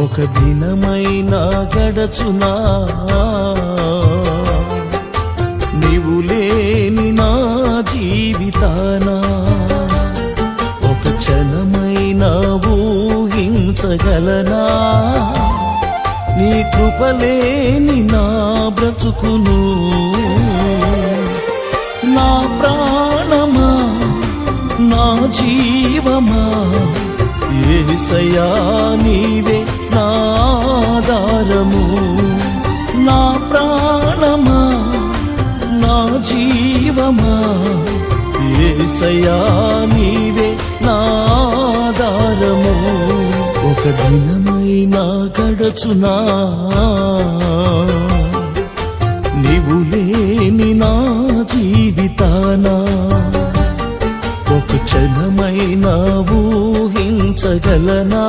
ఒక దినమైనా గడచునా? నీవు లేని నా జీవితానా? ఒక క్షణమైనా ఊహించగలనా? నీ కృపలేని నా బ్రతుకును? నా ప్రాణమా? నా జీవమా? ఏసయా నీవే ప్రాణము నా ప్రాణమా నా జీవమా? ఏసయా నీవే నాదారము ఒక దినమైనా గడచునా? నీవు లేని నా జీవితానా? ఒక క్షణమైనా ఊహించగలనా?